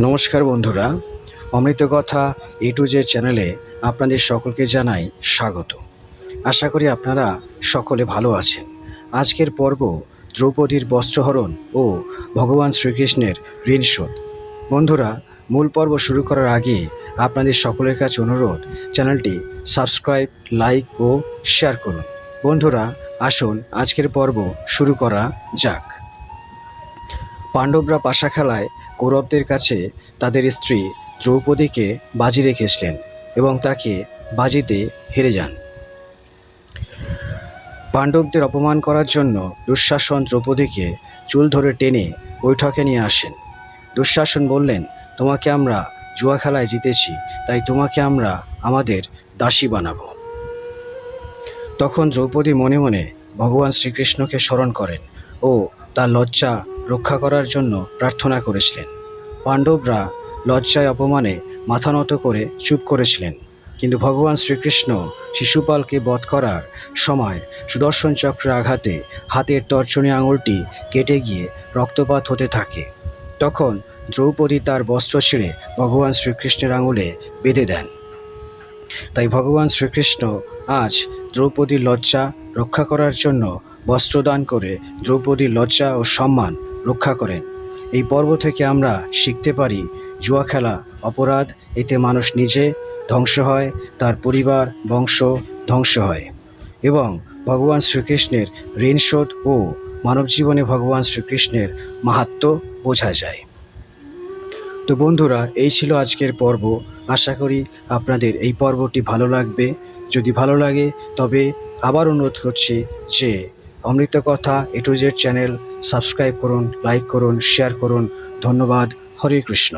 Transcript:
নমস্কার বন্ধুরা, অমৃত কথা এ টু জে চ্যানেলে আপনাদের সকলকে জানাই স্বাগত। আশা করি আপনারা সকলে ভালো আছেন। আজকের পর্ব দ্রৌপদীর বস্ত্রহরণ ও ভগবান শ্রীকৃষ্ণের ঋণ শোধ। বন্ধুরা, মূল পর্ব শুরু করার আগে আপনাদের সকলের কাছে অনুরোধ, চ্যানেলটি সাবস্ক্রাইব, লাইক ও শেয়ার করুন। বন্ধুরা, আসুন আজকের পর্ব শুরু করা যাক। পাণ্ডবরা পাশা খেলায় কৌরবদের কাছে তাদের স্ত্রী দ্রৌপদীকে বাজি রেখেছিলেন এবং তাকে বাজিতে হেরে যান। পাণ্ডবদের অপমান করার জন্য দুঃশাসন দ্রৌপদীকে চুল ধরে টেনে বৈঠকে নিয়ে আসেন। দুঃশাসন বললেন, তোমাকে আমরা জুয়া খেলায় জিতেছি, তাই তোমাকে আমরা আমাদের দাসী বানাবো। তখন দ্রৌপদী মনে মনে ভগবান শ্রীকৃষ্ণকে স্মরণ করেন ও তার লজ্জা রক্ষা করার জন্য প্রার্থনা করেছিলেন। পাণ্ডবরা লজ্জায় অপমানে মাথা নত করে চুপ করেছিলেন। কিন্তু ভগবান শ্রীকৃষ্ণ শিশুপালকে বধ করার সময় সুদর্শন চক্রের আঘাতে হাতের তর্জনী আঙুলটি কেটে গিয়ে রক্তপাত হতে থাকে। তখন দ্রৌপদী তার বস্ত্র ছিঁড়ে ভগবান শ্রীকৃষ্ণের আঙুলে বেঁধে দেন। তাই ভগবান শ্রীকৃষ্ণ আজ দ্রৌপদীর লজ্জা রক্ষা করার জন্য বস্ত্রদান করে দ্রৌপদীর লজ্জা ও সম্মান রক্ষা করেন। এই পর্ব থেকে আমরা শিখতে পারি, জুয়া খেলা, অপরাধ, এতে মানুষ নিজে ধ্বংস হয়, তার পরিবার, বংশ ধ্বংস হয়। এবং ভগবান শ্রীকৃষ্ণের ঋণ শোধ ও মানব জীবনে ভগবান শ্রীকৃষ্ণের মাহাত্ম্য বোঝা যায়। তো বন্ধুরা, এই ছিল আজকের পর্ব। আশা করি আপনাদের এই পর্বটি ভালো লাগবে। যদি ভালো লাগে, তবে আবার অনুরোধ করছি যে অমৃত কথা A to Z channel subscribe করুন লাইক করুন শেয়ার করুন। ধন্যবাদ। হরে কৃষ্ণ।